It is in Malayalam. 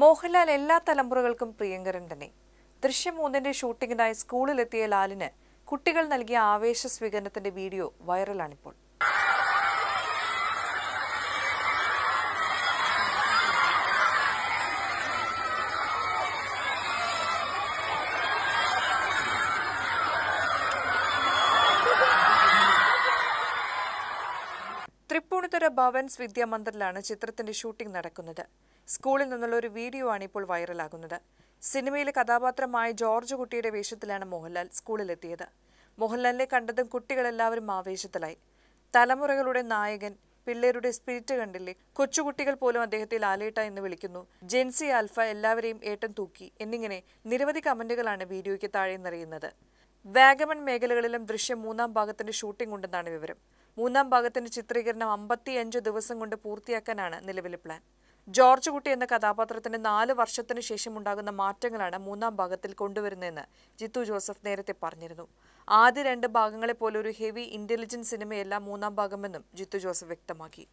മോഹൻലാൽ എല്ലാ തലമുറകൾക്കും പ്രിയങ്കരൻ തന്നെ. ദൃശ്യം മൂന്നിന്റെ ഷൂട്ടിങ്ങിനായി സ്കൂളിലെത്തിയ ലാലിന് കുട്ടികൾ നൽകിയ ആവേശ സ്വീകരണത്തിന്റെ വീഡിയോ വൈറലാണിപ്പോൾ. തൃപ്പൂണിത്തുറ ഭവൻസ് വിദ്യാമന്ദിറിലാണ് ചിത്രത്തിന്റെ ഷൂട്ടിംഗ് നടക്കുന്നത്. സ്കൂളിൽ നിന്നുള്ള ഒരു വീഡിയോ ആണ് ഇപ്പോൾ വൈറലാകുന്നത്. സിനിമയിലെ കഥാപാത്രമായ ജോർജ് കുട്ടിയുടെ വേഷത്തിലാണ് മോഹൻലാൽ സ്കൂളിലെത്തിയത്. മോഹൻലാലിനെ കണ്ടതും കുട്ടികളെല്ലാവരും ആവേശത്തിലായി. തലമുറകളുടെ നായകൻ പിള്ളേരുടെ സ്പിരിറ്റ് കണ്ടില്ലേ? കൊച്ചുകുട്ടികൾ പോലും അദ്ദേഹത്തെ ലാലേട്ട എന്ന് വിളിക്കുന്നു. ജെൻസി ആൽഫ എല്ലാവരെയും ഏട്ടൻ തൂക്കി. എന്നിങ്ങനെ നിരവധി കമന്റുകളാണ് വീഡിയോയ്ക്ക് താഴെ നിറയുന്നത് വാഗമൺ മേഖലകളിലും ദൃശ്യം മൂന്നാം ഭാഗത്തിന്റെ ഷൂട്ടിംഗ് ഉണ്ടെന്നാണ് വിവരം. മൂന്നാം ഭാഗത്തിന്റെ ചിത്രീകരണം അമ്പത്തിയഞ്ച് ദിവസം കൊണ്ട് പൂർത്തിയാക്കാനാണ് നിലവിലെ പ്ലാൻ ജോർജ് കുട്ടി എന്ന കഥാപാത്രത്തിന് നാല് വർഷത്തിന് ശേഷം ഉണ്ടാകുന്ന മാറ്റങ്ങളാണ് മൂന്നാം ഭാഗത്തിൽ കൊണ്ടുവരുന്നതെന്ന് ജിത്തു ജോസഫ് നേരത്തെ പറഞ്ഞിരുന്നു. ആദ്യ രണ്ട് ഭാഗങ്ങളെ പോലെ ഒരു ഹെവി ഇന്റലിജൻസ് സിനിമയല്ല മൂന്നാം ഭാഗമെന്നും ജിത്തു ജോസഫ് വ്യക്തമാക്കി.